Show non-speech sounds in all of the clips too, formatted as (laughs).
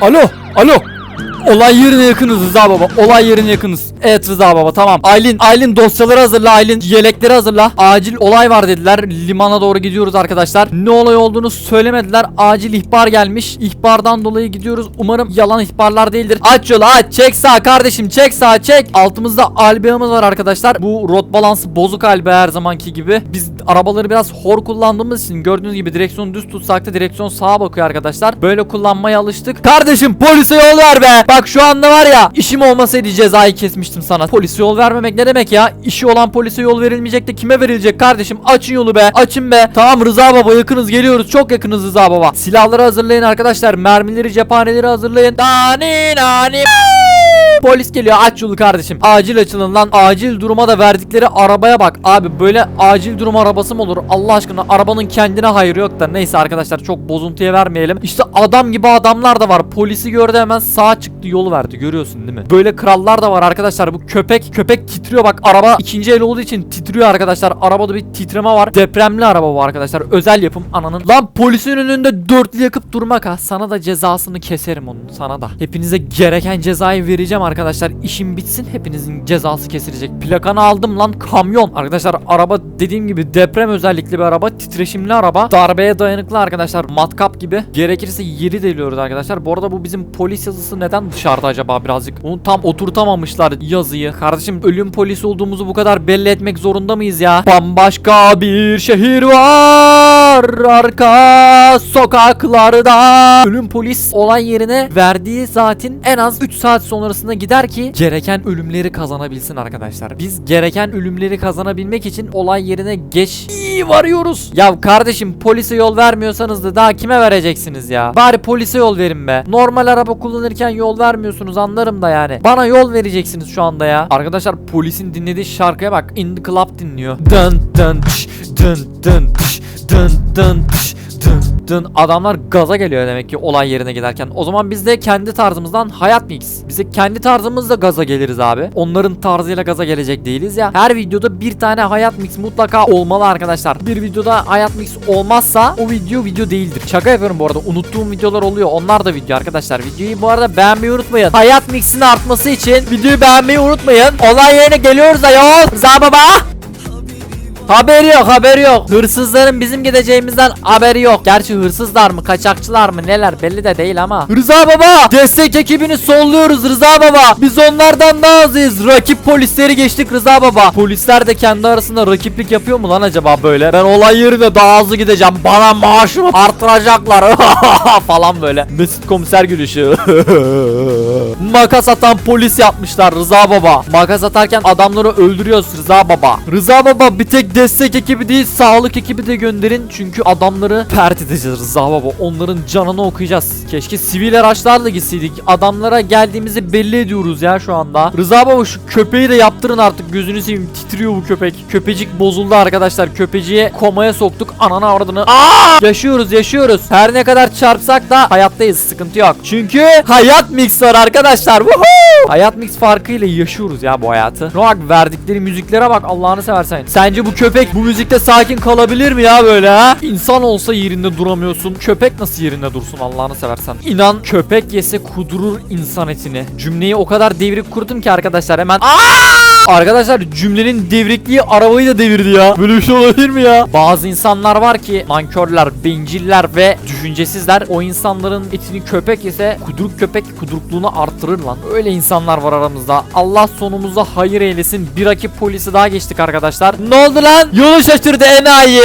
Alo, alo. Olay yerine yakınız Rıza baba. Olay yerine yakınız. Evet Rıza baba tamam. Aylin, Aylin dosyaları hazırla Aylin. Yelekleri hazırla. Acil olay var dediler. Limana doğru gidiyoruz arkadaşlar. Ne olay olduğunu söylemediler. Acil ihbar gelmiş. İhbardan dolayı gidiyoruz. Umarım yalan ihbarlar değildir. Aç yolu aç. Çek sağ kardeşim. Çek sağ çek. Altımızda albiyamız var arkadaşlar. Bu rot balansı bozuk albe her zamanki gibi. Biz arabaları biraz hor kullandığımız için gördüğünüz gibi direksiyonu düz tutsak da direksiyon sağa bakıyor arkadaşlar. Böyle kullanmaya alıştık. Kardeşim polise yol ver be. Bak şu anda var ya işim olmasaydı cezayı kesmiştim sana. Polise yol vermemek ne demek ya? İşi olan polise yol verilmeyecek de kime verilecek kardeşim? Açın yolu be. Açın be. Tamam Rıza baba yakınız geliyoruz. Çok yakınız Rıza baba. Silahları hazırlayın arkadaşlar. Mermileri cephaneleri hazırlayın. Dani nani. Polis geliyor aç yolu kardeşim. Acil açılın lan. Acil duruma da verdikleri arabaya bak. Abi böyle acil durum arabası mı olur? Allah aşkına arabanın kendine hayır yok da. Neyse arkadaşlar çok bozuntuya vermeyelim. İşte adam gibi adamlar da var. Polisi gördü hemen sağa çıktı yolu verdi. Görüyorsun değil mi? Böyle krallar da var arkadaşlar. Bu köpek köpek titriyor bak. Araba ikinci el olduğu için titriyor arkadaşlar. Arabada bir titreme var. Depremli araba bu arkadaşlar. Özel yapım ananın. Lan polisin önünde dörtlü yakıp durmak ha. Sana da cezasını keserim onun. Sana da. Hepinize gereken cezayı vereceğim arkadaşlar. İşim bitsin hepinizin cezası kesilecek. Plakanı aldım lan kamyon. Arkadaşlar araba dediğim gibi deprem özellikli bir araba. Titreşimli araba. Darbeye dayanıklı arkadaşlar. Matkap gibi. Gerekirse yeri deliyoruz arkadaşlar. Bu arada bu bizim polis yazısı neden dışarıda acaba birazcık? Bunu tam oturtamamışlar yazıyı. Kardeşim ölüm polisi olduğumuzu bu kadar belli etmek zorunda mıyız ya? Bambaşka bir şehir var arka sokaklarda. Ölüm polis olay yerine verdiği saatin en az 3 saat sonrasında gider ki gereken ölümleri kazanabilsin arkadaşlar. Biz gereken ölümleri kazanabilmek için olay yerine geç iyi varıyoruz. Ya kardeşim polise yol vermiyorsanız da daha kime vereceksiniz ya? Bari polise yol verin be. Normal araba kullanırken yol vermiyorsunuz anlarım da yani. Bana yol vereceksiniz şu anda ya. Arkadaşlar polisin dinlediği şarkıya bak. In the Club dinliyor. Dın dın tış, dın dın tış, dın dın tış, dın dın. Adamlar gaza geliyor demek ki olay yerine giderken. O zaman biz de kendi tarzımızdan hayat mix. Bize kendi tarzımızla gaza geliriz abi. Onların tarzıyla gaza gelecek değiliz ya. Her videoda bir tane hayat mix mutlaka olmalı arkadaşlar. Bir videoda hayat mix olmazsa o video video değildir. Şaka yapıyorum bu arada. Unuttuğum videolar oluyor. Onlar da video arkadaşlar. Videoyu bu arada beğenmeyi unutmayın. Hayat mix'in artması için videoyu beğenmeyi unutmayın. Olay yerine geliyoruz ayol. Rıza baba. Haberi yok haberi yok. Hırsızların bizim gideceğimizden haberi yok. Gerçi hırsızlar mı kaçakçılar mı neler belli de değil ama. Rıza baba destek ekibini solluyoruz Rıza baba. Biz onlardan daha azıyız. Rakip polisleri geçtik Rıza baba. Polisler de kendi arasında rakiplik yapıyor mu lan acaba böyle? Ben olay yerine daha hızlı gideceğim. Bana maaşımı artıracaklar (laughs) falan böyle. Mesut komiser gülüşü. (laughs) Makas atan polis yapmışlar Rıza baba. Makas atarken adamları öldürüyoruz Rıza baba. Rıza baba bir tek destek ekibi değil sağlık ekibi de gönderin. Çünkü adamları pert edeceğiz Rıza baba. Onların canını okuyacağız. Keşke sivil araçlarla gitseydik. Adamlara geldiğimizi belli ediyoruz ya şu anda. Rıza baba şu köpeği de yaptırın artık. Gözünü seveyim titriyor bu köpek. Köpecik bozuldu arkadaşlar. Köpeciye komaya soktuk. Ananı avradını. Aa! Yaşıyoruz yaşıyoruz. Her ne kadar çarpsak da hayattayız. Sıkıntı yok. Çünkü hayat mix var arkadaşlar. Woohoo! Hayat mix farkıyla yaşıyoruz ya bu hayatı. Bak verdikleri müziklere bak Allah'ını seversen. Sence bu köpek bu müzikte sakin kalabilir mi ya böyle ha? İnsan olsa yerinde duramıyorsun. Köpek nasıl yerinde dursun Allah'ını seversen. İnan köpek yese kudurur insan etini. Cümleyi o kadar devrik kurdum ki arkadaşlar hemen Arkadaşlar cümlenin devrikliği arabayı da devirdi ya. Böyle bir şey olabilir mi ya? Bazı insanlar var ki nankörler, benciller ve düşüncesizler. O insanların etini köpek yese kuduruk köpek kudurukluğunu artırır lan. Öyle insanlar var aramızda. Allah sonumuza hayır eylesin. Bir rakip polisi daha geçtik arkadaşlar. Ne oldu lan? Yolu şaşırdı enayi.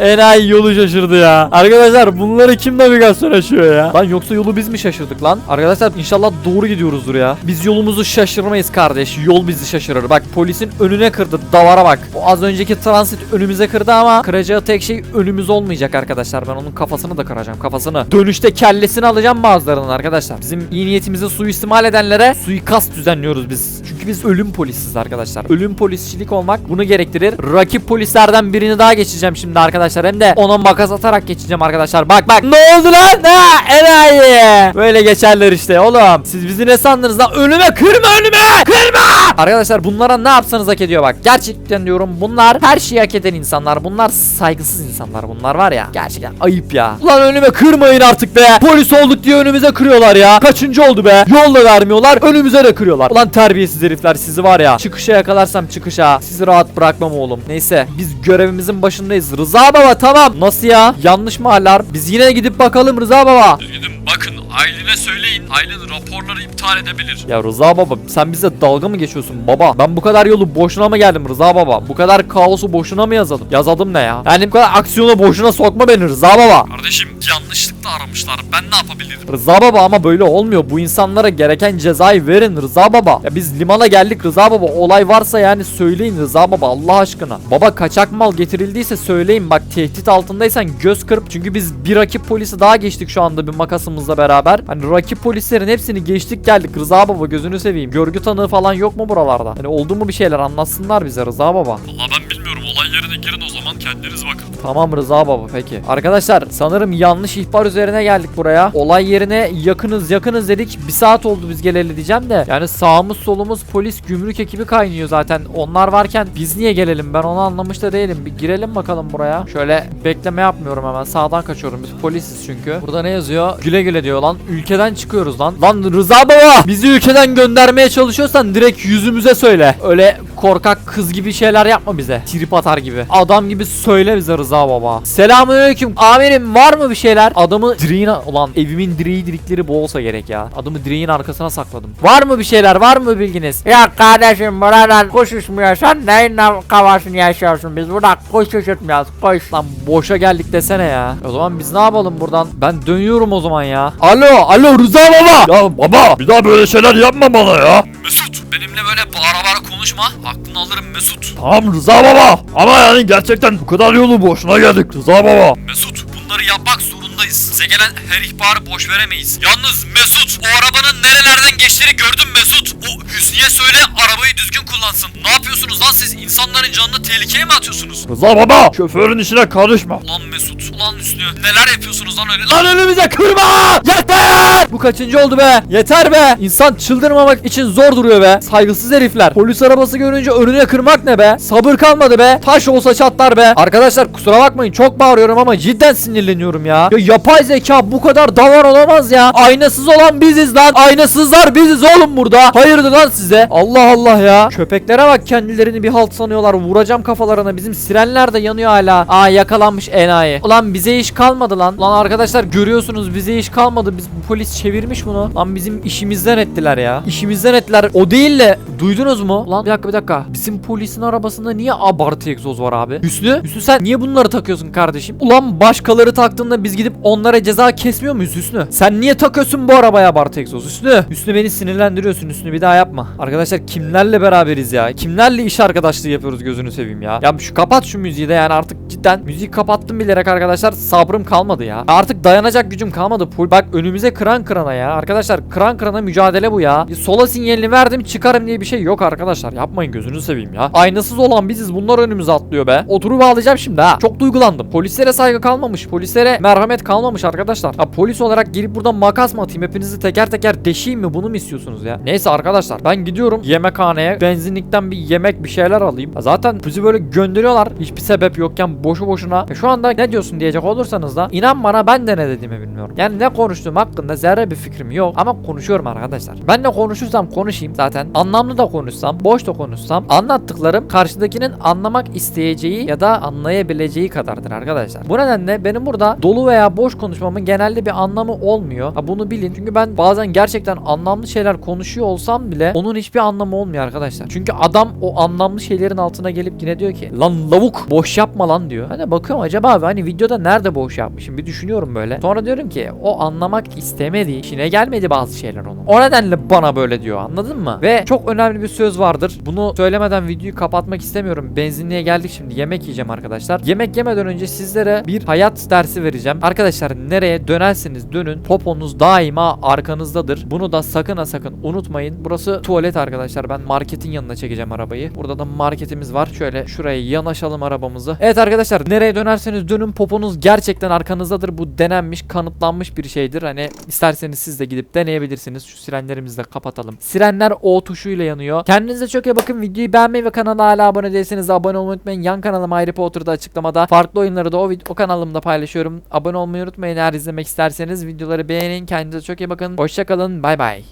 (laughs) enayi yolu şaşırdı ya. Arkadaşlar bunları kim navigasyon açıyor ya? Lan yoksa yolu biz mi şaşırdık lan? Arkadaşlar inşallah doğru gidiyoruzdur ya. Biz yolumuzu şaşırmayız kardeş. Yol bizi şaşırır. Bak polisin önüne kırdı. Davara bak. O az önceki transit önümüze kırdı ama kıracağı tek şey önümüz olmayacak arkadaşlar. Ben onun kafasını da kıracağım. Kafasını. Dönüşte kellesini alacağım bazılarının arkadaşlar. Bizim iyi niyetimizi suistimal edenlere suikast düzenliyoruz biz. Çünkü biz ölüm polisiz arkadaşlar. Ölüm polisçilik olmak bunu gerektirir. Rakip polislerden birini daha geçeceğim şimdi arkadaşlar. Hem de ona makas atarak geçeceğim arkadaşlar. Bak bak. Ne oldu lan? Ha enayi. Böyle geçerler işte oğlum. Siz bizi ne sandınız lan? Önüme kırma önüme. Kırma. Arkadaşlar bunlara ne yapsanız hak ediyor bak. Gerçekten diyorum bunlar her şeyi hak eden insanlar. Bunlar saygısız insanlar bunlar var ya. Gerçekten ayıp ya. Ulan önüme kırmayın artık be. Polis olduk diye önümüze kırıyorlar ya. Kaçıncı oldu be? Yol da vermiyorlar. Önümüze de kırıyorlar. Ulan terbiyesiz herifler sizi var ya. Çıkışa yakalarsam çıkışa. Sizi rahat bırakmam oğlum. Neyse biz görevimizin başındayız. Rıza baba tamam. Nasıl ya? Yanlış mı haller? Biz yine gidip bakalım Rıza baba. Gidin bakın Aylin'e söyleyin. Aylin raporları iptal edebilir. Ya Rıza baba sen bize dalga mı geçiyorsun baba? Ben bu kadar yolu boşuna mı geldim Rıza baba? Bu kadar kaosu boşuna mı yazalım? Yazadım ne ya? Yani bu kadar aksiyona boşuna sokma beni Rıza baba. Kardeşim yanlışlıkla aramışlar. Ben ne yapabilirim? Rıza baba ama böyle olmuyor. Bu insanlara gereken cezayı verin Rıza baba. Ya biz limana geldik Rıza baba. Olay varsa yani söyleyin Rıza baba Allah aşkına. Baba kaçak mal getirildiyse söyleyin. Bak tehdit altındaysan göz kırp. Çünkü biz bir rakip polisi daha geçtik şu anda bir makasımızla beraber. Hani rakip polislerin hepsini geçtik geldik Rıza baba gözünü seveyim. Görgü tanığı falan yok mu buralarda? Hani oldu mu bir şeyler anlatsınlar bize Rıza baba. Valla ben bilmiyorum. Olay yerine girin zaman kendiniz bakın. Tamam Rıza baba peki. Arkadaşlar sanırım yanlış ihbar üzerine geldik buraya. Olay yerine yakınız yakınız dedik. Bir saat oldu biz geleli diyeceğim de. Yani sağımız solumuz polis gümrük ekibi kaynıyor zaten. Onlar varken biz niye gelelim ben onu anlamış da değilim. Bir girelim bakalım buraya. Şöyle bekleme yapmıyorum hemen. Sağdan kaçıyorum biz polisiz çünkü. Burada ne yazıyor? Güle güle diyor lan. Ülkeden çıkıyoruz lan. Lan Rıza baba bizi ülkeden göndermeye çalışıyorsan direkt yüzümüze söyle. Öyle korkak kız gibi şeyler yapma bize. Trip atar gibi. Adam gibi söyle bize Rıza baba. Selamünaleyküm. Amirim var mı bir şeyler? Adamı direğin ulan evimin direği dirikleri bu olsa gerek ya. Adamı direğin arkasına sakladım. Var mı bir şeyler? Var mı bilginiz? Ya kardeşim buradan kuş uçmuyorsan neyin kafasını yaşıyorsun biz burada kuş uçurtmuyoruz kuş. Lan boşa geldik desene ya. O zaman biz ne yapalım buradan? Ben dönüyorum o zaman ya. Alo, alo Rıza baba. Ya baba bir daha böyle şeyler yapma bana ya. Mesut benimle böyle bağıra bağıra konuşma. Aklını alırım Mesut. Tamam Rıza baba. Ama yani gerçekten bu kadar yolu boşuna geldik Rıza baba. Mesut bunları yapmak zorundayız. Size gelen her ihbarı boş veremeyiz. Yalnız Mesut o arabanın nerelerden geçtiğini gördün Mesut. O Hüsnü'ye söyle arabayı düzgün kullansın. Ne yapıyorsunuz lan siz? İnsanların canını tehlikeye mi atıyorsunuz? Rıza baba şoförün işine karışma. Ulan Mesut, ulan Hüsnü neler yapıyorsunuz lan öyle? Lan Lan önümüze kırma! Yeter! Bu kaçıncı oldu be? Yeter be! İnsan çıldırmamak için zor duruyor be. Saygısız herifler. Polis arabası görünce önüne kırmak ne be? Sabır kalmadı be. Taş olsa çatlar be. Arkadaşlar kusura bakmayın çok bağırıyorum ama cidden sinirleniyorum ya. Ya yapay zeka bu kadar davar olamaz ya. Aynasız olan biziz lan. Aynasızlar biziz oğlum burada. Hayırdır lan size? Allah Allah ya. Köpeklere bak kendilerini bir halt sanıyorlar. Vuracağım kafalarına. Bizim sirenler de yanıyor hala. Aa yakalanmış enayi. Ulan bize iş kalmadı lan. Lan arkadaşlar görüyorsunuz bize iş kalmadı. Biz bu polis çevirmiş bunu. Lan bizim işimizden ettiler ya. İşimizden ettiler. O değil de duydunuz mu? Lan bir dakika bir dakika. Bizim polisin arabasında niye abartı egzoz var abi? Hüsnü? Hüsnü sen niye bunları takıyorsun kardeşim? Ulan başkaları taktığında biz gidip onlara ceza kesmiyor muyuz Hüsnü? Sen niye takıyorsun bu arabaya abartı egzoz Hüsnü? Hüsnü beni sinirlendiriyorsun Hüsnü bir daha yapma. Arkadaşlar kimlerle beraberiz ya? Kimlerle iş arkadaşlığı yapıyoruz gözünü seveyim ya. Ya şu kapat şu müziği de yani artık cidden müziği kapattım bilerek arkadaşlar sabrım kalmadı ya. Artık dayanacak gücüm kalmadı. Pul bak önümüze kıran kırana ya. Arkadaşlar kıran kırana mücadele bu ya. Bir sola sinyalini verdim çıkarım diye bir şey yok arkadaşlar. Yapmayın gözünü seveyim ya. Aynasız olan biziz bunlar önümüze atlıyor be. Oturup ağlayacağım şimdi ha. Çok duygulandım. Polislere saygı kalmamış. Polislere merhamet kalmamış arkadaşlar. Ha polis olarak gelip buradan makas mı atayım? Hepinizi teker teker deşeyim mi? Bunu mu istiyorsunuz ya? Neyse arkadaşlar ben gidiyorum yemekhaneye. Benzinlikten bir yemek bir şeyler alayım. Zaten bizi böyle gönderiyorlar. Hiçbir sebep yokken boşu boşuna. E şu anda ne diyorsun diyecek olursanız da inan bana ben de ne dediğimi bilmiyorum. Yani ne konuştuğum hakkında zerre bir fikrim yok ama konuşuyorum arkadaşlar. Ben ne konuşursam konuşayım zaten. Anlamlı da konuşsam, boş da konuşsam anlattıklarım karşıdakinin anlamak isteyeceği ya da anlayabileceği kadardır arkadaşlar. Bu nedenle benim burada dolu veya boş konuşmamın genelde bir anlamı olmuyor. Ha bunu bilin. Çünkü ben bazen gerçekten anlamlı şeyler konuşuyor olsam bile onun hiçbir anlamı olmuyor arkadaşlar. Çünkü adam o anlamlı şeylerin altına gelip yine diyor ki lan lavuk boş yapma lan diyor. Hani bakıyorum acaba abi hani videoda nerede boş yapmışım bir düşünüyorum böyle. Sonra diyorum ki o anlamak istemedi. işine gelmedi bazı şeyler onun. O nedenle bana böyle diyor anladın mı? Ve çok önemli bir söz vardır. Bunu söylemeden videoyu kapatmak istemiyorum. Benzinliğe geldik şimdi yemek yiyeceğim arkadaşlar. Yemek yemeden önce sizlere bir hayat dersi vereceğim. Arkadaşlar nereye dönerseniz dönün poponuz daima arkanızdadır. Bunu da sakın ha sakın unutmayın. Burası tuvalet arkadaşlar. Ben marketin yanına çekeceğim arabayı. Burada da marketimiz var. Şöyle şuraya yanaşalım arabamızı. Evet arkadaşlar nereye dönerseniz dönün poponuz gerçekten arkanızdadır. Bu denenmiş, kanıtlanmış bir şeydir. Hani isterseniz siz de gidip deneyebilirsiniz. Şu sirenlerimizi de kapatalım. Sirenler O tuşuyla yanıyor. Kendinize çok iyi bakın. Videoyu beğenmeyi ve kanala hala abone değilseniz de abone olmayı unutmayın. Yan kanalım Harry Potter'da açıklamada. Farklı oyunları da o, o kanalımda paylaşıyorum. Abone olmayı unutmayın eğer izlemek isterseniz. Videoları beğenin. Kendinize çok iyi bakın. Hoşçakalın. Bay bay.